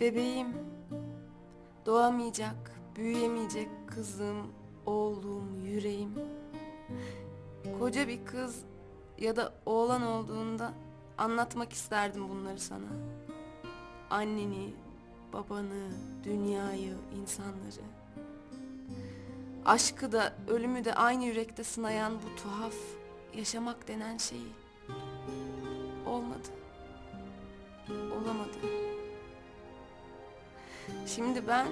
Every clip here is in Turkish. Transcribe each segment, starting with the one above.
Bebeğim, doğamayacak, büyüyemeyecek kızım, oğlum, yüreğim. Koca bir kız ya da oğlan olduğunda anlatmak isterdim bunları sana. Anneni, babanı, dünyayı, insanları. Aşkı da ölümü de aynı yürekte sınayan bu tuhaf yaşamak denen şeyi. Olmadı. Olamadı. Şimdi ben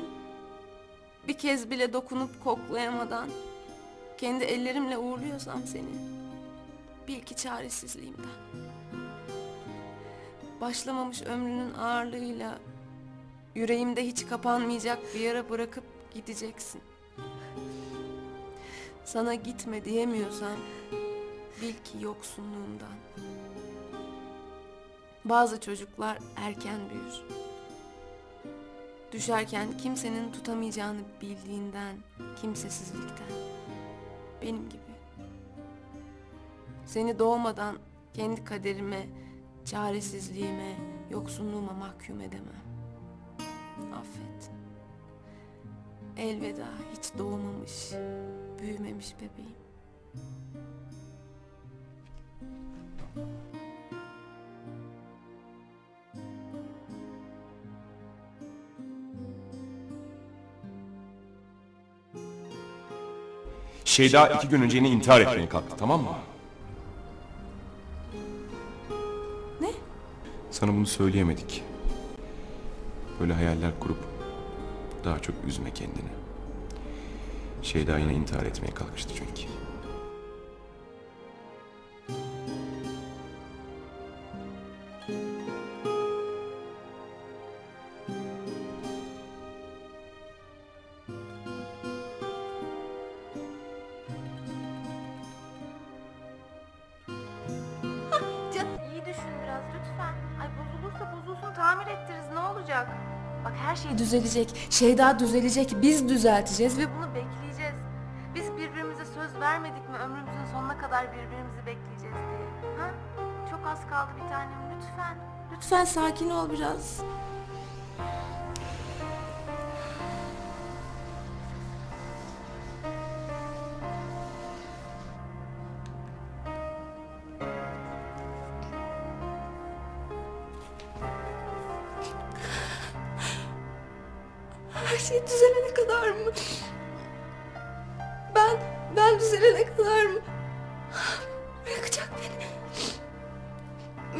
bir kez bile dokunup koklayamadan kendi ellerimle uğurluyorsam seni bil ki çaresizliğimden. Başlamamış ömrünün ağırlığıyla yüreğimde hiç kapanmayacak bir yara bırakıp gideceksin. Sana gitme diyemiyorsam bil ki yoksunluğumdan. Bazı çocuklar erken büyür. Düşerken kimsenin tutamayacağını bildiğinden, kimsesizlikten. Benim gibi. Seni doğmadan kendi kaderime, çaresizliğime, yoksunluğuma mahkum edemem. Affet. Elveda hiç doğmamış, büyümemiş bebeğim. Şeyda iki gün önce yine intihar etmeye kalktı tamam mı? Ne? Sana bunu söyleyemedik. Böyle hayaller kurup daha çok üzme kendini. Şeyda yine intihar etmeye kalkıştı çünkü. Tamir ettiririz ne olacak? Bak her şey düzelecek. Şeyda düzelecek. Biz düzelteceğiz ve bunu bekleyeceğiz. Biz birbirimize söz vermedik mi ömrümüzün sonuna kadar birbirimizi bekleyeceğiz diye. Ha? Çok az kaldı bir tanem lütfen. Lütfen sakin ol biraz. Her şey düzelene kadar mı? Ben, ben düzelene kadar mı? Bırakacak beni.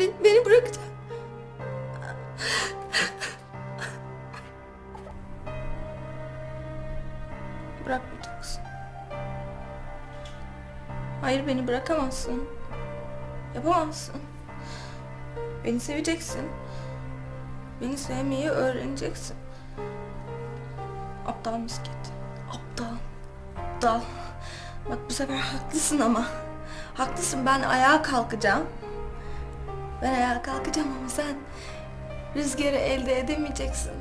Beni, beni bırakacak. Bırakmayacaksın. Hayır beni bırakamazsın. Yapamazsın. Beni seveceksin. Beni sevmeyi öğreneceksin. Aptal misket. Aptal. Aptal. Bak bu sefer haklısın ama. Haklısın ben ayağa kalkacağım. Ben ayağa kalkacağım ama sen rüzgarı elde edemeyeceksin.